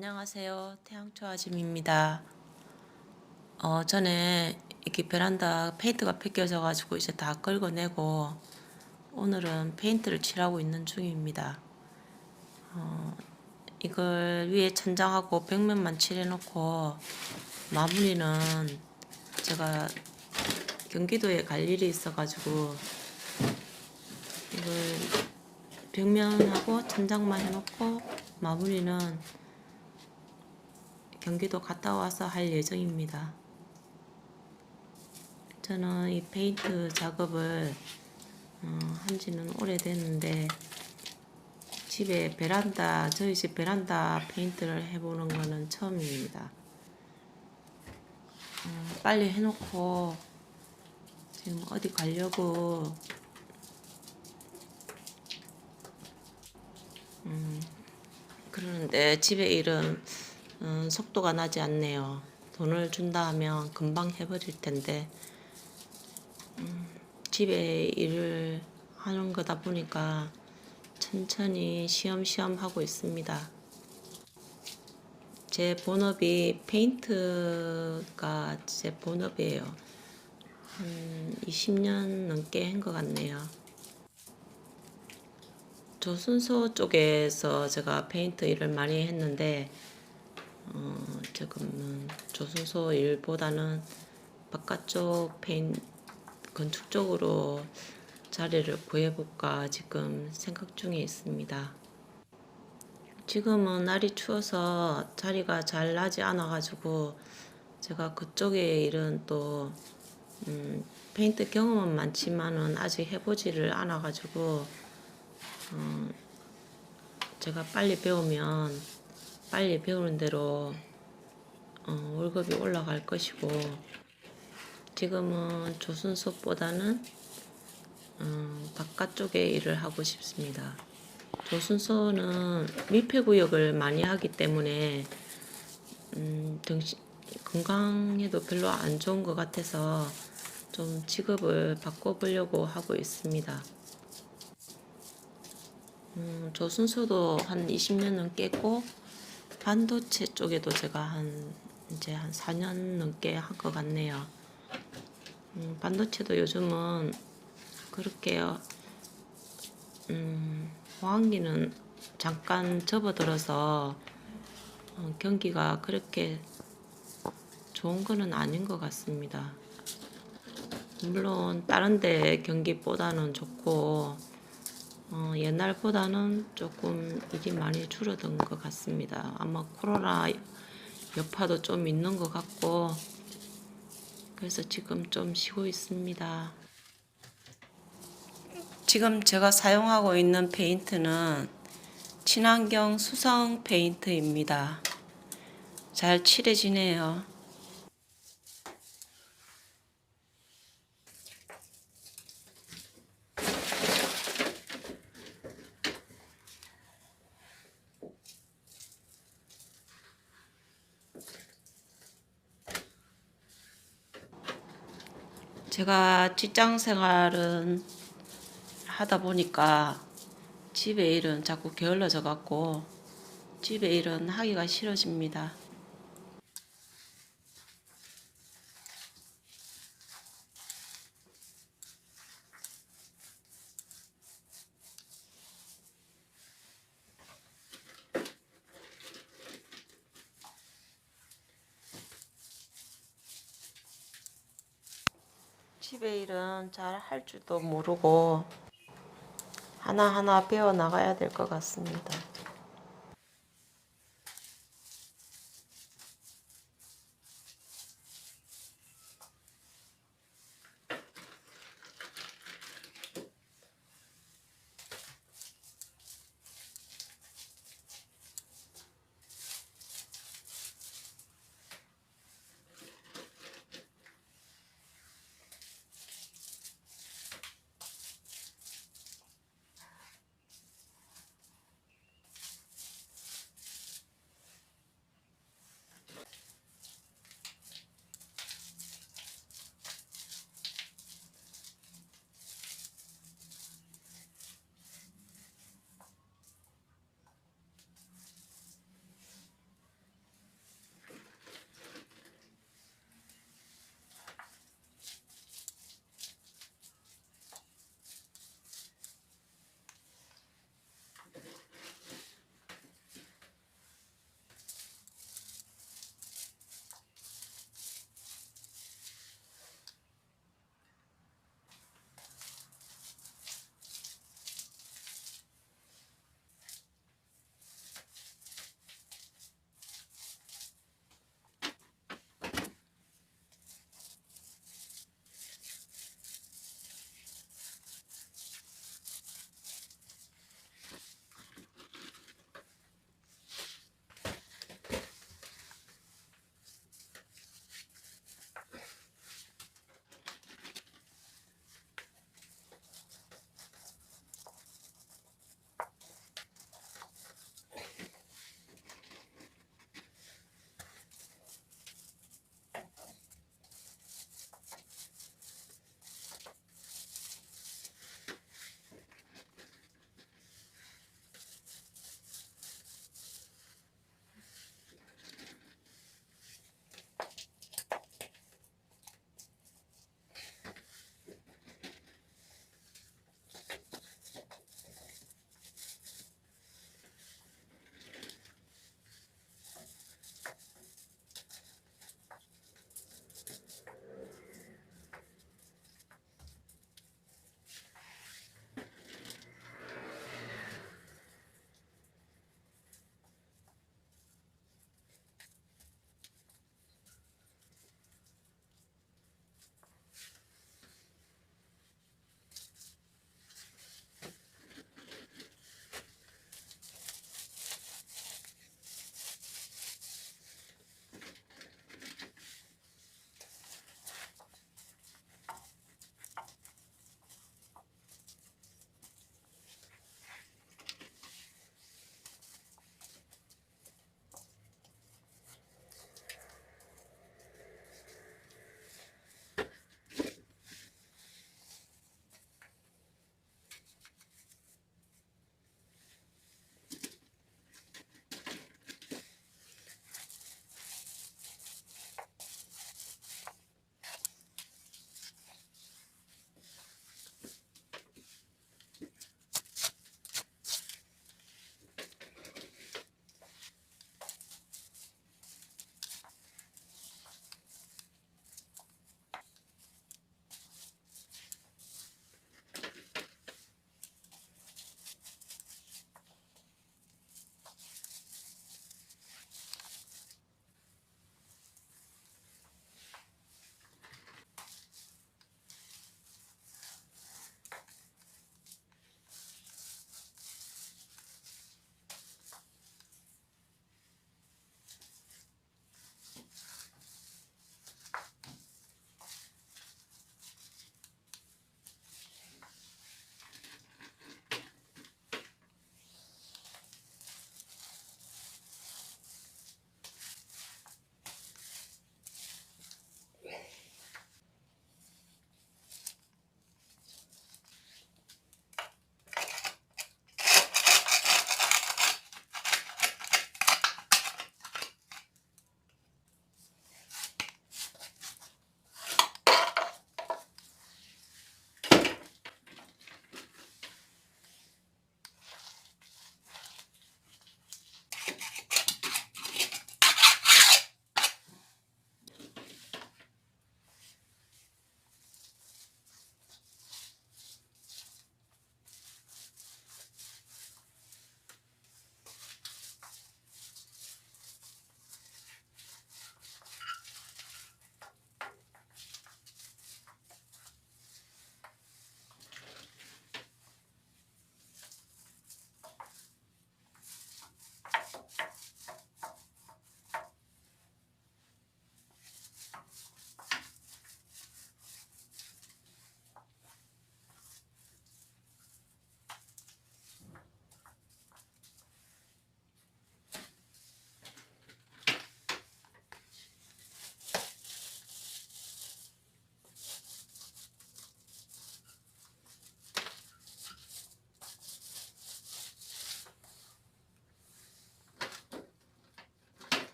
안녕하세요. 태양초 아짐입니다. 어, 전에 이렇게 베란다 페인트가 벗겨져 가지고 이제 다 긁어내고 오늘은 페인트를 칠하고 있는 중입니다. 어, 이걸 위에 천장하고 벽면만 칠해놓고 마무리는 제가 경기도에 갈 일이 있어가지고 이걸 벽면하고 천장만 해놓고 마무리는 경기도 갔다 와서 할 예정입니다. 저는 이 페인트 작업을 어, 한지는 오래됐는데 집에 베란다 저희 집 베란다 페인트를 해보는 거는 처음입니다. 어, 빨리 해놓고 지금 어디 가려고 음, 그러는데 집에 일은 음, 속도가 나지 않네요. 돈을 준다 하면 금방 해버릴 텐데 음, 집에 일을 하는 거다 보니까 천천히 시험시험 하고 있습니다. 제 본업이 페인트가 제 본업이에요. 한 20년 넘게 한 것 같네요. 조순소 쪽에서 제가 페인트 일을 많이 했는데 어, 지금은 조순소 일보다는 바깥쪽 페인 건축 쪽으로 자리를 구해볼까 지금 생각 중에 있습니다. 지금은 날이 추워서 자리가 잘 나지 않아가지고 제가 그쪽에 일은 또 음, 페인트 경험은 많지만은 아직 해보지를 않아가지고 어, 제가 빨리 배우면 빨리 배우는 대로 어, 월급이 올라갈 것이고 지금은 조순소보다는 어, 바깥쪽에 일을 하고 싶습니다. 조순소는 밀폐구역을 많이 하기 때문에 음, 등시, 건강에도 별로 안 좋은 것 같아서 좀 직업을 바꿔보려고 하고 있습니다. 음, 조순소도 한 20년 넘겠고 반도체 쪽에도 제가 한 이제 한 4년 넘게 한 것 같네요. 음, 반도체도 요즘은 그렇게 음, 호황기는 잠깐 접어들어서 어, 경기가 그렇게 좋은 거는 아닌 것 같습니다. 물론 다른 데 경기보다는 좋고 어, 옛날보다는 조금 일이 많이 줄어든 것 같습니다. 아마 코로나 여파도 좀 있는 것 같고 그래서 지금 좀 쉬고 있습니다. 지금 제가 사용하고 있는 페인트는 친환경 수성 페인트입니다. 잘 칠해지네요. 제가 직장 생활은 하다 보니까 집에 일은 자꾸 게을러져 갖고 집에 일은 하기가 싫어집니다. 집에 일은 잘 할 줄도 모르고 하나하나 배워 나가야 될 것 같습니다.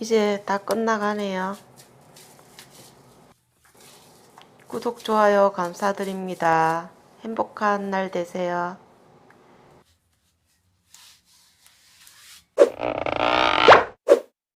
이제 다 끝나가네요. 구독, 좋아요 감사드립니다. 행복한 날 되세요.